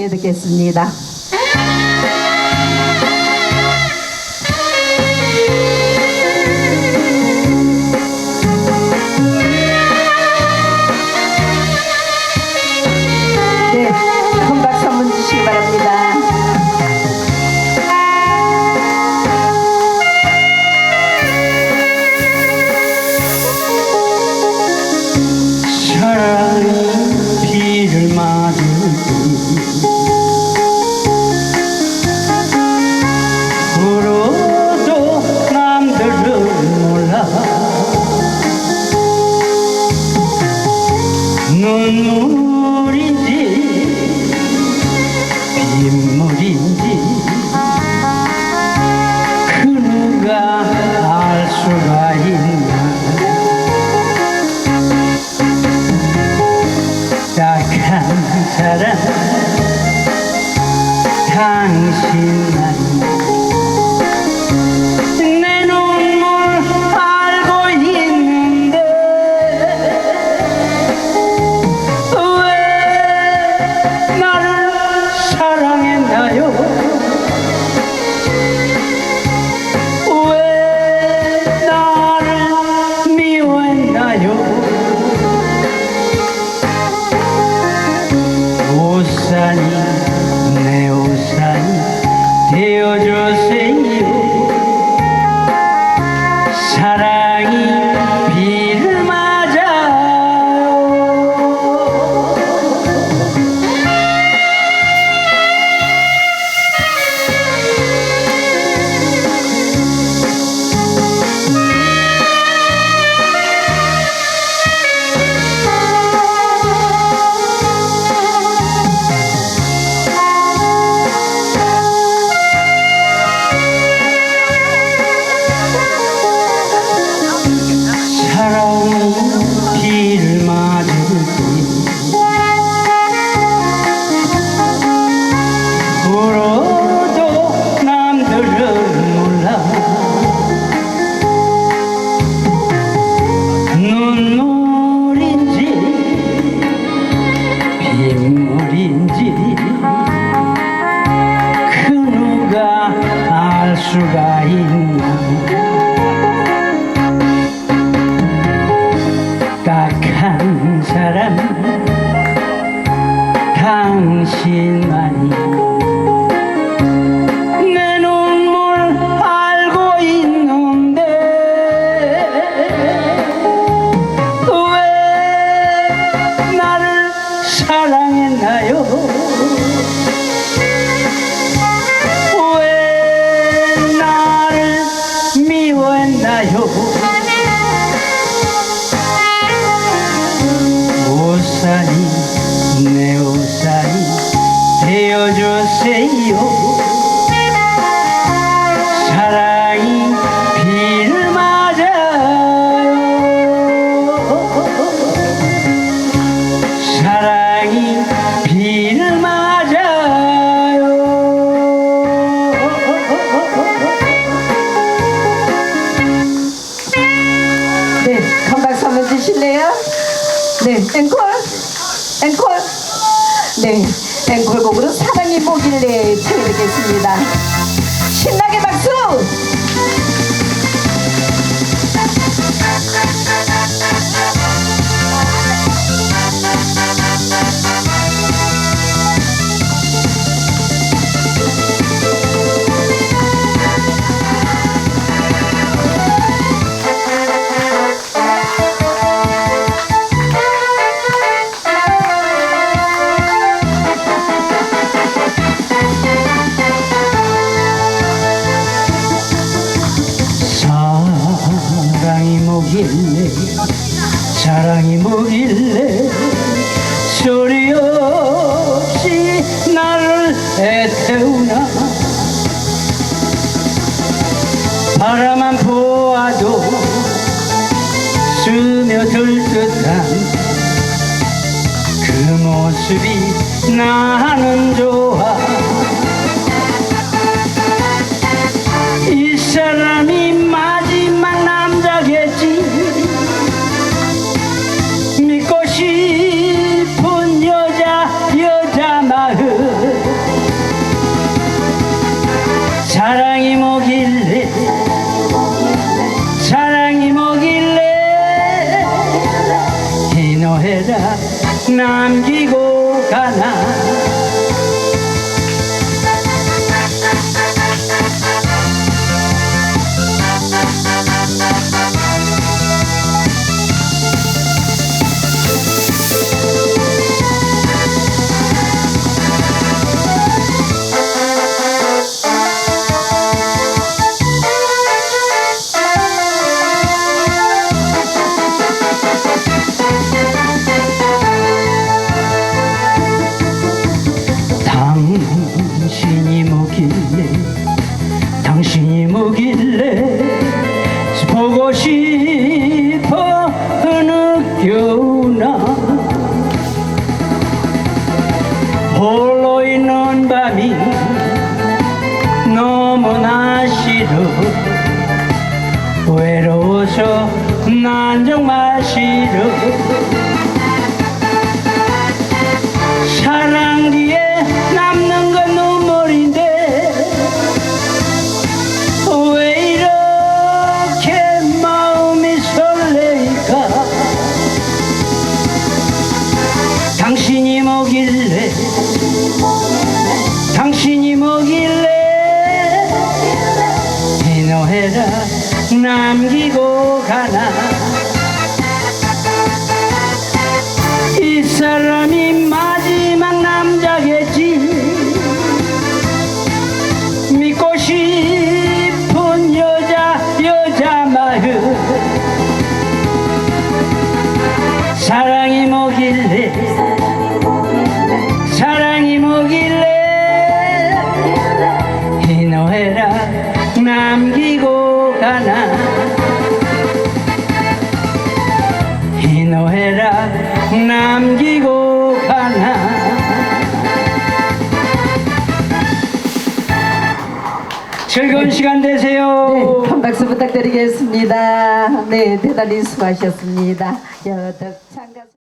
함께 듣겠습니다. 네, 한 박수 한번 주시기 바랍니다. 눈물인지 빗물인지 그 누가 알 수가 있나? 약한 사람 당신 네, 앵콜. 앵콜. 네, 앵콜 곡으로 사랑이 보길래 청해듣겠습니다. 신나게 박수! 모습이 나는 좋아. 이 노래라 남기고 가나 난 정말 싫어 사랑 뒤에 남는 건 눈물인데 왜 이렇게 마음이 설레일까? 당신이 뭐길래? 당신이 뭐길래? 이 노래라 남기고 가나 남기고 가나 이 노래라 남기고 가나 즐거운 시간 되세요. 네, 큰 박수 부탁드리겠습니다. 네, 대단히 수고하셨습니다. 여덕 참가.